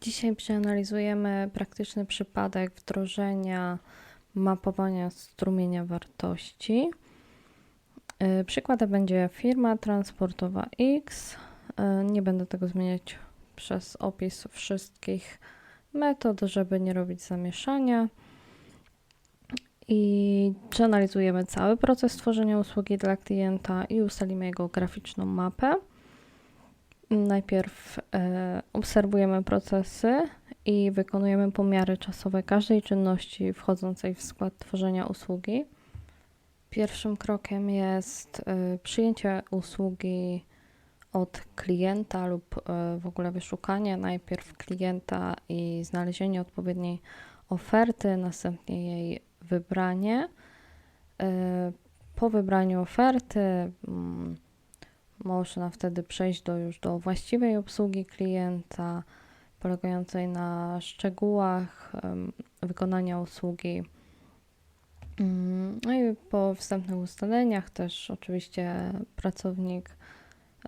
Dzisiaj przeanalizujemy praktyczny przypadek wdrożenia mapowania strumienia wartości. Y, Przykładem będzie firma transportowa X. Y, Nie będę tego zmieniać przez opis wszystkich metod, żeby nie robić zamieszania. I przeanalizujemy cały proces tworzenia usługi dla klienta i ustalimy jego graficzną mapę. Najpierw e, obserwujemy procesy i wykonujemy pomiary czasowe każdej czynności wchodzącej w skład tworzenia usługi. Pierwszym krokiem jest e, przyjęcie usługi od klienta lub e, w ogóle wyszukanie najpierw klienta i znalezienie odpowiedniej oferty, następnie jej wybranie. Po wybraniu oferty mm, można wtedy przejść do, już do właściwej obsługi klienta, polegającej na szczegółach wykonania usługi. Mm, No i po wstępnych ustaleniach też oczywiście pracownik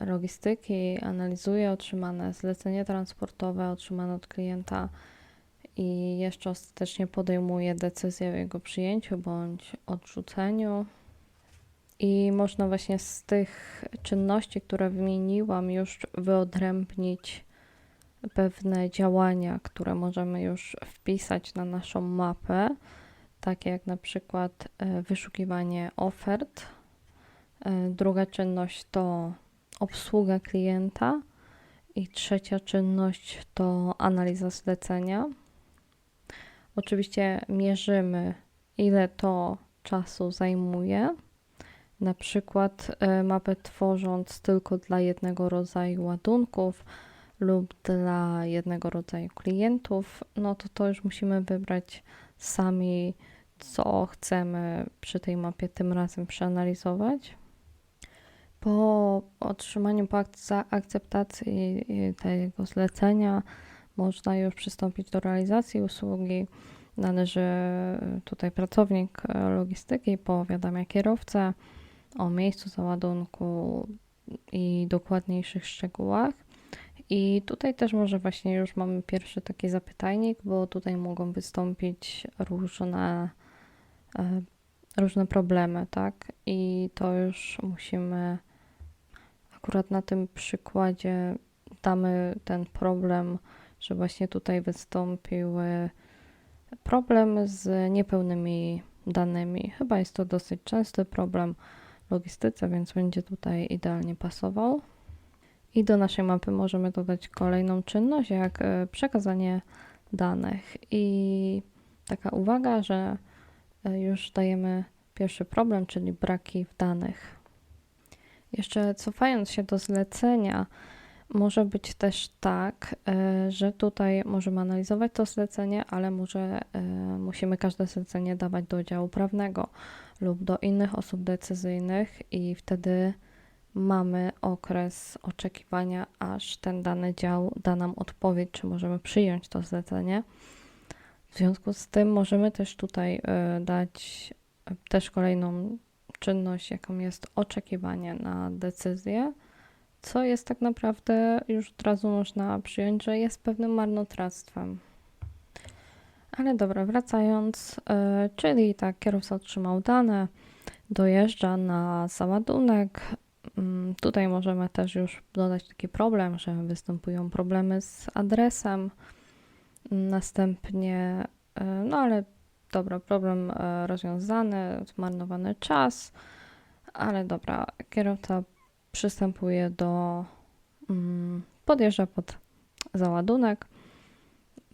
logistyki analizuje otrzymane zlecenie transportowe otrzymane od klienta i jeszcze ostatecznie podejmuje decyzję o jego przyjęciu bądź odrzuceniu. I można właśnie z tych czynności, które wymieniłam, już wyodrębnić pewne działania, które możemy już wpisać na naszą mapę, takie jak na przykład e, wyszukiwanie ofert. E, Druga czynność to obsługa klienta i trzecia czynność to analiza zlecenia. Oczywiście mierzymy, ile to czasu zajmuje. Na przykład e, mapę tworząc tylko dla jednego rodzaju ładunków lub dla jednego rodzaju klientów, no to to już musimy wybrać sami, co chcemy przy tej mapie tym razem przeanalizować. Po otrzymaniu akceptacji y, tego zlecenia można już przystąpić do realizacji usługi. Należy y, tutaj pracownik logistyki powiadamia kierowcę o miejscu załadunku i dokładniejszych szczegółach. I tutaj też może właśnie już mamy pierwszy taki zapytajnik, bo tutaj mogą wystąpić różne, e, różne problemy, tak? I to już musimy akurat na tym przykładzie damy ten problem, że właśnie tutaj wystąpił problem z niepełnymi danymi. Chyba jest to dosyć częsty problem logistyce, więc będzie tutaj idealnie pasował. I do naszej mapy możemy dodać kolejną czynność, jak e, przekazanie danych. I taka uwaga, że e, już dajemy pierwszy problem, czyli braki w danych. Jeszcze cofając się do zlecenia, może być też tak, e, że tutaj możemy analizować to zlecenie, ale może e, musimy każde zlecenie dawać do działu prawnego lub do innych osób decyzyjnych i wtedy mamy okres oczekiwania, aż ten dany dział da nam odpowiedź, czy możemy przyjąć to zlecenie. W związku z tym możemy też tutaj e, dać też kolejną czynność, jaką jest oczekiwanie na decyzję, co jest tak naprawdę już od razu można przyjąć, że jest pewnym marnotrawstwem. Ale dobra, wracając, e, czyli tak, kierowca otrzymał dane, dojeżdża na załadunek, Mm, Tutaj możemy też już dodać taki problem, że występują problemy z adresem. Następnie, e, no ale dobra, problem e, rozwiązany, zmarnowany czas, ale dobra, kierowca przystępuje do, mm, podjeżdża pod załadunek,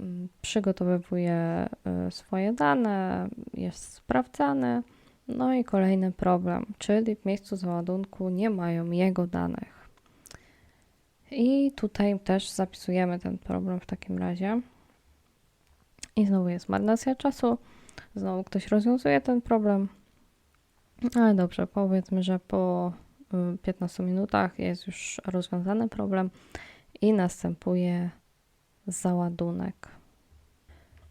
mm, przygotowywuje e, swoje dane, jest sprawdzany. No i kolejny problem, czyli w miejscu załadunku nie mają jego danych. I tutaj też zapisujemy ten problem w takim razie. I znowu jest marnacja czasu, znowu ktoś rozwiązuje ten problem. Ale dobrze, powiedzmy, że po y, 15 minutach jest już rozwiązany problem i następuje załadunek.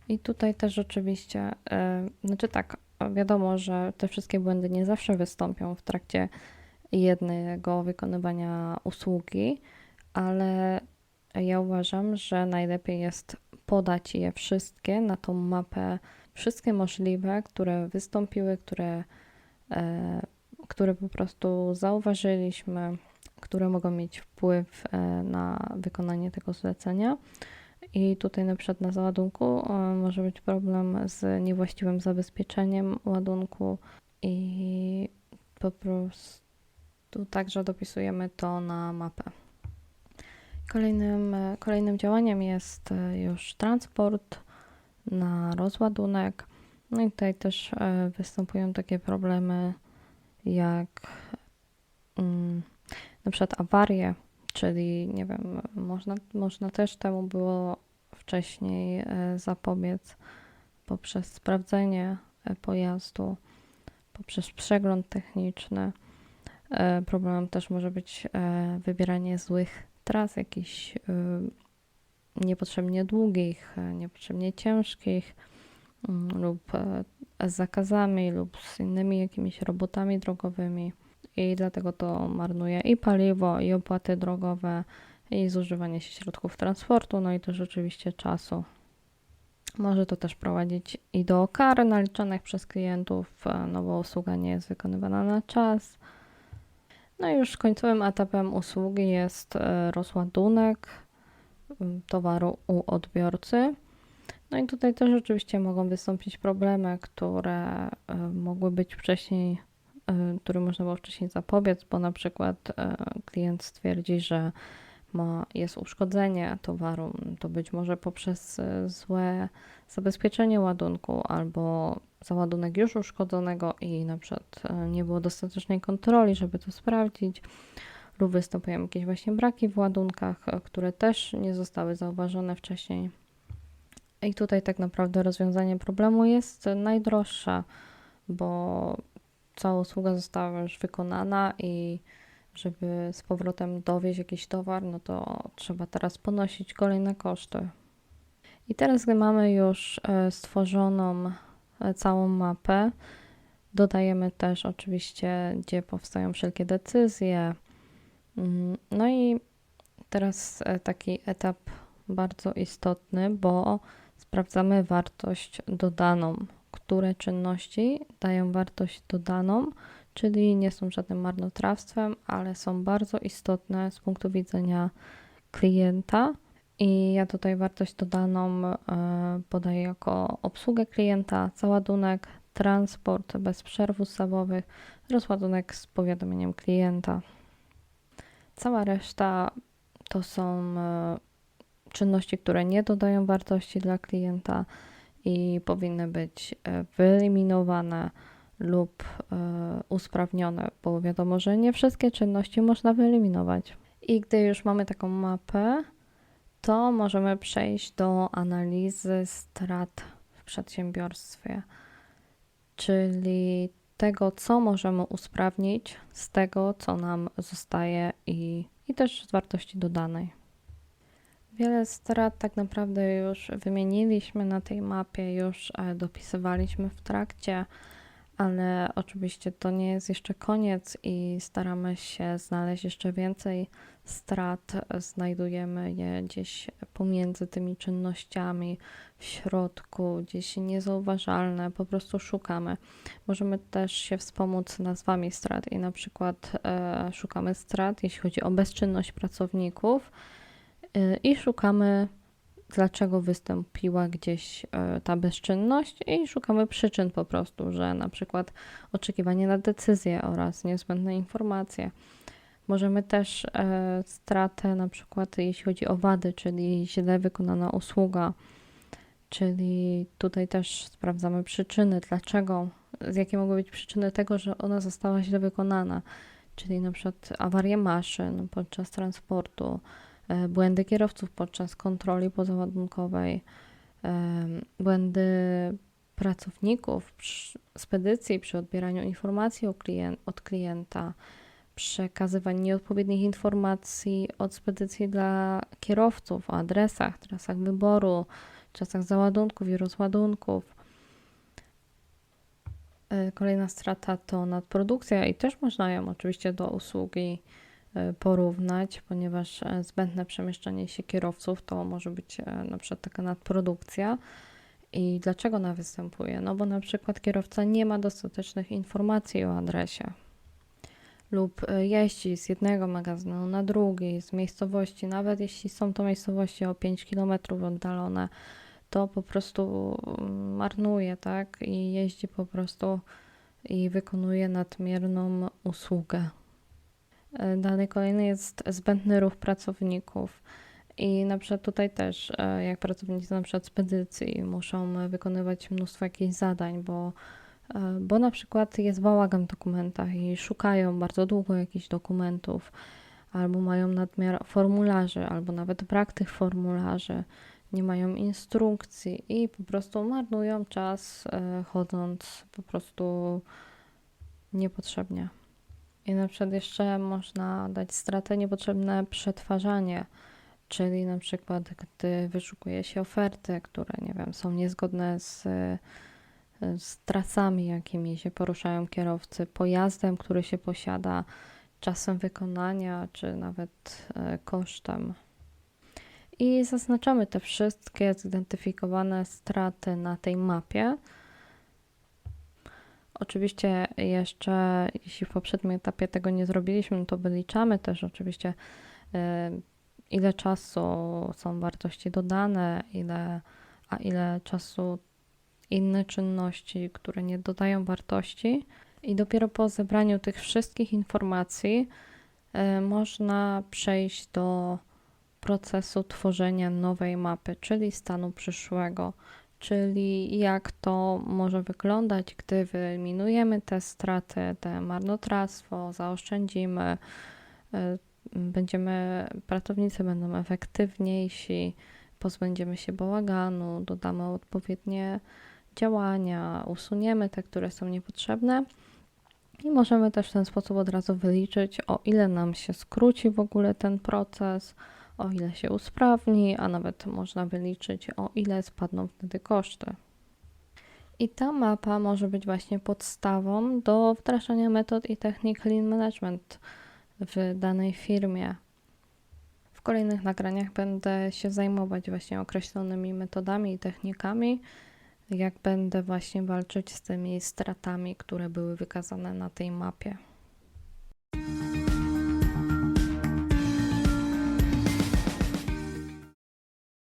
I tutaj też oczywiście, y, znaczy tak, wiadomo, że te wszystkie błędy nie zawsze wystąpią w trakcie jednego wykonywania usługi, ale ja uważam, że najlepiej jest podać je wszystkie na tą mapę, wszystkie możliwe, które wystąpiły, które, e, które po prostu zauważyliśmy, które mogą mieć wpływ e, na wykonanie tego zlecenia. I tutaj na przykład na załadunku e, może być problem z niewłaściwym zabezpieczeniem ładunku i po prostu także dopisujemy to na mapę. Kolejnym, e, kolejnym działaniem jest już transport na rozładunek. No i tutaj też występują takie problemy jak mm, na przykład awarie, czyli nie wiem, można, można też temu było wcześniej e, zapobiec poprzez sprawdzenie e, pojazdu, poprzez przegląd techniczny. E, problemem też może być wybieranie złych tras, jakichś niepotrzebnie długich, niepotrzebnie ciężkich lub z zakazami lub z innymi jakimiś robotami drogowymi i dlatego to marnuje i paliwo, i opłaty drogowe, i zużywanie się środków transportu, no i też oczywiście czasu. Może to też prowadzić i do kar naliczonych przez klientów, e, no bo usługa nie jest wykonywana na czas. No i już końcowym etapem usługi jest e, rozładunek towaru u odbiorcy. No i tutaj też oczywiście mogą wystąpić problemy, które e, mogły być wcześniej Y, który można było wcześniej zapobiec, bo na przykład y, klient stwierdzi, że ma, jest uszkodzenie towaru, to być może poprzez złe zabezpieczenie ładunku albo załadunek już uszkodzonego i na przykład nie było dostatecznej kontroli, żeby to sprawdzić, lub występują jakieś właśnie braki w ładunkach, które też nie zostały zauważone wcześniej. I tutaj tak naprawdę rozwiązanie problemu jest najdroższe, bo cała usługa została już wykonana i żeby z powrotem dowieść jakiś towar, no to trzeba teraz ponosić kolejne koszty. I teraz, gdy mamy już e, stworzoną e, całą mapę, dodajemy też oczywiście, gdzie powstają wszelkie decyzje. Mm, no i teraz e, taki etap bardzo istotny, bo sprawdzamy wartość dodaną które czynności dają wartość dodaną, czyli nie są żadnym marnotrawstwem, ale są bardzo istotne z punktu widzenia klienta. I ja tutaj wartość dodaną e, podaję jako obsługę klienta, załadunek, transport bez przerw ustawowych, rozładunek z powiadomieniem klienta. Cała reszta to są e, czynności, które nie dodają wartości dla klienta i powinny być e, wyeliminowane lub e, usprawnione, bo wiadomo, że nie wszystkie czynności można wyeliminować. I gdy już mamy taką mapę, to możemy przejść do analizy strat w przedsiębiorstwie, czyli tego, co możemy usprawnić z tego, co nam zostaje i, i też z wartości dodanej. Wiele strat tak naprawdę już wymieniliśmy na tej mapie, już e, dopisywaliśmy w trakcie, ale oczywiście to nie jest jeszcze koniec i staramy się znaleźć jeszcze więcej strat. Znajdujemy je gdzieś pomiędzy tymi czynnościami, w środku, gdzieś niezauważalne, po prostu szukamy. Możemy też się wspomóc nazwami strat i na przykład e, szukamy strat, jeśli chodzi o bezczynność pracowników i szukamy, dlaczego wystąpiła gdzieś y, ta bezczynność i szukamy przyczyn po prostu, że na przykład oczekiwanie na decyzję oraz niezbędne informacje. Możemy też e, stratę, na przykład jeśli chodzi o wady, czyli źle wykonana usługa, czyli tutaj też sprawdzamy przyczyny, dlaczego, jakie mogły być przyczyny tego, że ona została źle wykonana, czyli na przykład awarie maszyn podczas transportu, E, błędy kierowców podczas kontroli pozaładunkowej, e, błędy pracowników spedycji przy odbieraniu informacji od klienta, przekazywanie nieodpowiednich informacji od spedycji dla kierowców o adresach, trasach wyboru, czasach załadunków i rozładunków. E, kolejna strata to nadprodukcja i też można ją oczywiście do usługi e, porównać, ponieważ e, zbędne przemieszczanie się kierowców to może być e, na przykład taka nadprodukcja. I dlaczego ona występuje? No bo na przykład kierowca nie ma dostatecznych informacji o adresie lub jeździ z jednego magazynu na drugi, z miejscowości, nawet jeśli są to miejscowości o 5 km oddalone, to po prostu mm, marnuje, tak? I jeździ po prostu i wykonuje nadmierną usługę. E, dalej kolejny jest zbędny ruch pracowników. I na przykład tutaj też, e, jak pracownicy na przykład spedycji muszą wykonywać mnóstwo jakichś zadań, bo, e, bo na przykład jest bałagan w dokumentach i szukają bardzo długo jakichś dokumentów, albo mają nadmiar formularzy, albo nawet brak tych formularzy, nie mają instrukcji i po prostu marnują czas chodząc po prostu niepotrzebnie. I na przykład jeszcze można dać stratę niepotrzebne przetwarzanie, czyli na przykład gdy wyszukuje się oferty, które nie wiem, są niezgodne z, z trasami, jakimi się poruszają kierowcy, pojazdem, który się posiada, czasem wykonania, czy nawet e, kosztem. I zaznaczamy te wszystkie zidentyfikowane straty na tej mapie Oczywiście jeszcze, jeśli w poprzednim etapie tego nie zrobiliśmy, to wyliczamy też oczywiście, y, ile czasu są wartości dodane, ile, a ile czasu inne czynności, które nie dodają wartości. I dopiero po zebraniu tych wszystkich informacji y, można przejść do procesu tworzenia nowej mapy, czyli stanu przyszłego, czyli jak to może wyglądać, gdy wyeliminujemy te straty, te marnotrawstwo, zaoszczędzimy, y, będziemy, pracownicy będą efektywniejsi, pozbędziemy się bałaganu, dodamy odpowiednie działania, usuniemy te, które są niepotrzebne. I możemy też w ten sposób od razu wyliczyć, o ile nam się skróci w ogóle ten proces, o ile się usprawni, a nawet można wyliczyć, o ile spadną wtedy koszty. I ta mapa może być właśnie podstawą do wdrażania metod i technik Lean Management w danej firmie. W kolejnych nagraniach będę się zajmować właśnie określonymi metodami i technikami, jak będę właśnie walczyć z tymi stratami, które były wykazane na tej mapie.